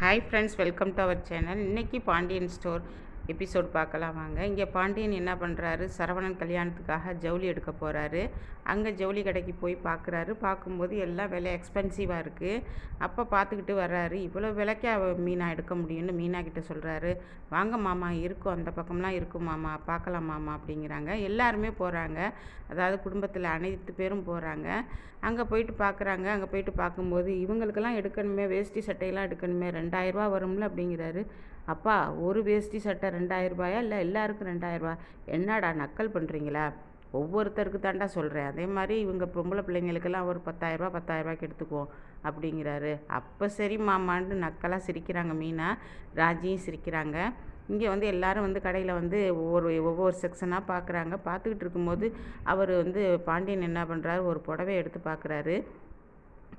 Hi friends welcome to our channel இன்றைக்கி Pandian store episode பார்க்கலாம் வாங்க. இங்கே பாண்டியன் என்ன பண்ணுறாரு? சரவணன் கல்யாணத்துக்காக ஜவுளி எடுக்க போகிறாரு அங்கே ஜவுளி கடைக்கு போய் பார்க்குறாரு. பார்க்கும்போது எல்லாம் விலை எக்ஸ்பென்சிவாக இருக்குது அப்போ பார்த்துக்கிட்டு வர்றாரு. இவ்வளோ விலைக்கா மீனாக எடுக்க முடியும்னு மீனா கிட்ட சொல்கிறாரு வாங்க மாமா இருக்கும். அந்த பக்கம்லாம் இருக்கும் மாமா. பார்க்கலாம் மாமா அப்படிங்கிறாங்க. எல்லாருமே போகிறாங்க அதாவது குடும்பத்தில் அனைத்து பேரும் போகிறாங்க அங்கே போயிட்டு பார்க்குறாங்க. அங்கே போயிட்டு பார்க்கும்போது இவங்களுக்கெல்லாம் எடுக்கணுமே வேஷ்டி சட்டையெல்லாம் எடுக்கணுமே ரெண்டாயிரரூபா வரும்ல அப்படிங்கிறாரு. அப்பா ஒரு வேஷ்டி சட்டை ரெண்டாயிரம் ரூபாயா இல்லை எல்லாருக்கும் ரெண்டாயிரரூபா. என்னடா நக்கல் பண்ணுறீங்களா ஒவ்வொருத்தருக்கு தாண்டா சொல்கிறேன் அதே மாதிரி இவங்க பொம்பளை பிள்ளைங்களுக்கெல்லாம் ஒரு பத்தாயிரரூபா பத்தாயிரரூபாய்க்கு எடுத்துக்குவோம் அப்படிங்கிறாரு. அப்போ சரி மாமான்னு நக்கலாக சிரிக்கிறாங்க மீனா. ராஜியும் சிரிக்கிறாங்க. இங்கே வந்து எல்லாரும் வந்து கடையில் வந்து ஒவ்வொரு ஒவ்வொரு செக்ஷனாக பார்க்குறாங்க. பார்த்துக்கிட்டு இருக்கும்போது அவர் வந்து பாண்டியன் என்ன பண்ணுறாரு? ஒரு புடவை எடுத்து பார்க்குறாரு.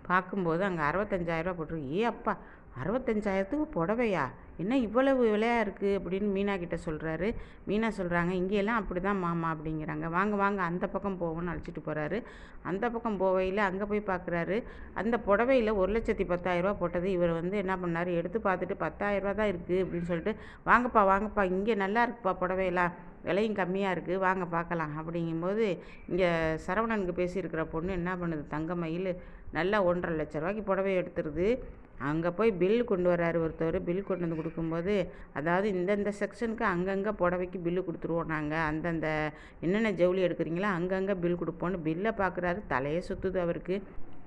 பார்க்கும்போது அங்கே அறுபத்தஞ்சாயிரரூபா போட்டிருக்கு. ஏ அப்பா அறுபத்தஞ்சாயிரத்துக்கு புடவையா? என்ன இவ்வளவு விலையாக இருக்குது அப்படின்னு மீனா கிட்ட சொல்கிறாரு மீனா சொல்கிறாங்க இங்கேயெல்லாம் அப்படி தான் மாமா அப்படிங்கிறாங்க. வாங்க வாங்க அந்த பக்கம் போவோம்னு அழைச்சிட்டு போகிறாரு அந்த பக்கம் போவையில் அங்கே போய் பார்க்குறாரு அந்த புடவையில் ஒரு லட்சத்தி பத்தாயிரரூபா போட்டது. இவர் வந்து என்ன பண்ணார்? எடுத்து பார்த்துட்டு பத்தாயிரரூபா தான் இருக்குது அப்படின்னு சொல்லிட்டு வாங்கப்பா வாங்கப்பா இங்கே நல்லா இருக்குப்பா புடவையெல்லாம். விலையும் கம்மியாக இருக்குது வாங்க பார்க்கலாம். அப்படிங்கும்போது இங்கே சரவணனுக்கு பேசியிருக்கிற பொண்ணு என்ன பண்ணுது? தங்கமயில் நல்லா ஒன்றரை லட்ச ரூபாய்க்கு புடவை எடுத்துருது. அங்கே போய் பில் கொண்டு வர்றாரு ஒருத்தர் பில் கொண்டு வந்து கொடுக்கும்போது அதாவது இந்தந்த செக்ஷனுக்கு அங்கங்கே புடவைக்கு பில்லு கொடுத்துருவோம் நாங்கள் அந்தந்த என்னென்ன ஜவுளி எடுக்கிறீங்களோ அங்கங்கே பில் கொடுப்போன்னு பில்லை பார்க்குறாரு தலையே சுற்றுது அவருக்கு.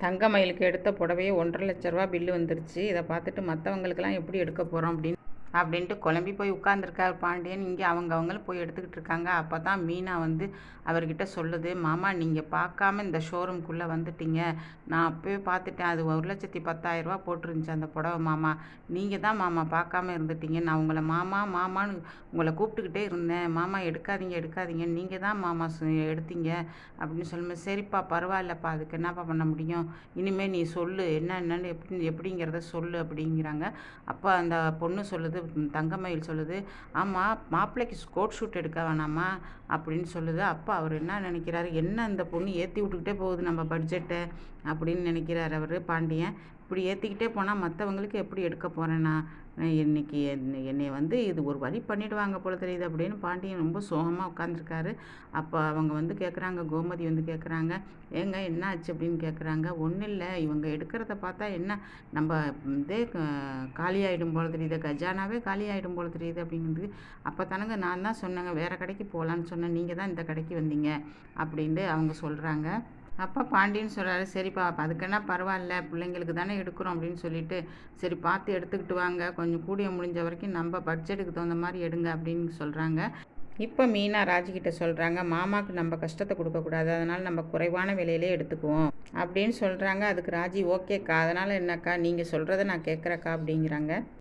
தங்கமயிலுக்கு எடுத்த புடவையே ஒன்றரை லட்ச ரூபா பில்லு வந்துருச்சு. இதை பார்த்துட்டு மற்றவங்களுக்கெல்லாம் எப்படி எடுக்க போகிறோம் அப்படின்னு அப்படின்ட்டு குழம்பி போய் உட்காந்துருக்கார் பாண்டியன். இங்கே அவங்க அவங்களும் போய் எடுத்துக்கிட்டு இருக்காங்க. அப்போ தான் மீனா வந்து அவர்கிட்ட சொல்லுது மாமா நீங்கள் பார்க்காம இந்த ஷோரூம்குள்ளே வந்துட்டீங்க. நான் அப்போயே பார்த்துட்டேன். அது ஒரு லட்சத்தி பத்தாயிரரூபா போட்டிருந்துச்சு அந்த புடவை மாமா. நீங்கள் தான் மாமா பார்க்காம இருந்துட்டீங்க. நான் உங்களை மாமா மாமான்னு உங்களை கூப்பிட்டுக்கிட்டே இருந்தேன். மாமா எடுக்காதீங்க எடுக்காதீங்க. நீங்கள் தான் மாமா எடுத்தீங்க. அப்படின்னு சொல்லும்போது சரிப்பா பரவாயில்லப்பா. அதுக்கு என்னப்பா பண்ண முடியும்? இனிமேல் நீ சொல்லு. என்ன என்னன்னு எப்படி எப்படிங்கிறத சொல்லு. அப்படிங்கிறாங்க. அப்போ அந்த பொண்ணு சொல்லுது தங்கமயில் சொல்லுது ஆமாம் மாப்பிள்ளைக்கு கோட் ஷூட் எடுக்க வேணாமா? அப்படின்னு சொல்லுது. அப்போ அவர் என்ன நினைக்கிறாரு என்ன அந்த பொண்ணு ஏற்றி விட்டுக்கிட்டே போகுது நம்ம பட்ஜெட்டை அப்படின்னு நினைக்கிறார் அவர் பாண்டியன். இப்படி ஏற்றிக்கிட்டே போனால் மற்றவங்களுக்கு எப்படி எடுக்க போகிறேன்னா இன்னைக்கு என்னை வந்து இது ஒரு வழி பண்ணிவிடுவாங்க போல தெரியுது அப்படின்னு பாண்டியன் ரொம்ப சோகமாக உட்காந்துருக்காரு அப்போ அவங்க வந்து கேட்குறாங்க கோமதி வந்து கேட்குறாங்க ஏங்க என்ன ஆச்சு அப்படின்னு கேட்குறாங்க ஒன்றும் இல்லை இவங்க எடுக்கிறத பார்த்தா என்ன நம்ம இதே காலியாகிடும் போல தெரியுது கஜானாவே காலியாகிடும் போல தெரியுது அப்படிங்கிறது அப்போ தானங்க நான் தான் சொன்னேங்க வேறு கடைக்கு போகலான்னு சொன்னேன் நீங்கள் தான் இந்த கடைக்கு வந்தீங்க அப்படின்ட்டு அவங்க சொல்கிறாங்க அப்போ பாண்டியன் சொல்கிறாரு சரிப்பா அதுக்குன்னா பரவாயில்ல பிள்ளைங்களுக்கு தானே எடுக்கிறோம் அப்படின்னு சொல்லிட்டு சரி பார்த்து எடுத்துக்கிட்டு வாங்க கொஞ்சம் கூடிய முடிஞ்ச வரைக்கும் நம்ம பட்ஜெட்டுக்கு தகுந்த மாதிரி எடுங்க அப்படின்னு சொல்கிறாங்க இப்போ மீனா ராஜிக்கிட்ட சொல்கிறாங்க மாமாவுக்கு நம்ம கஷ்டத்தை கொடுக்கக்கூடாது அதனால் நம்ம குறைவான விலையிலே எடுத்துக்குவோம் அப்படின்னு சொல்கிறாங்க அதுக்கு ராஜி ஓகேக்கா அதனால் என்னக்கா நீங்கள் சொல்கிறத நான் கேட்குறக்கா அப்படிங்கிறாங்க.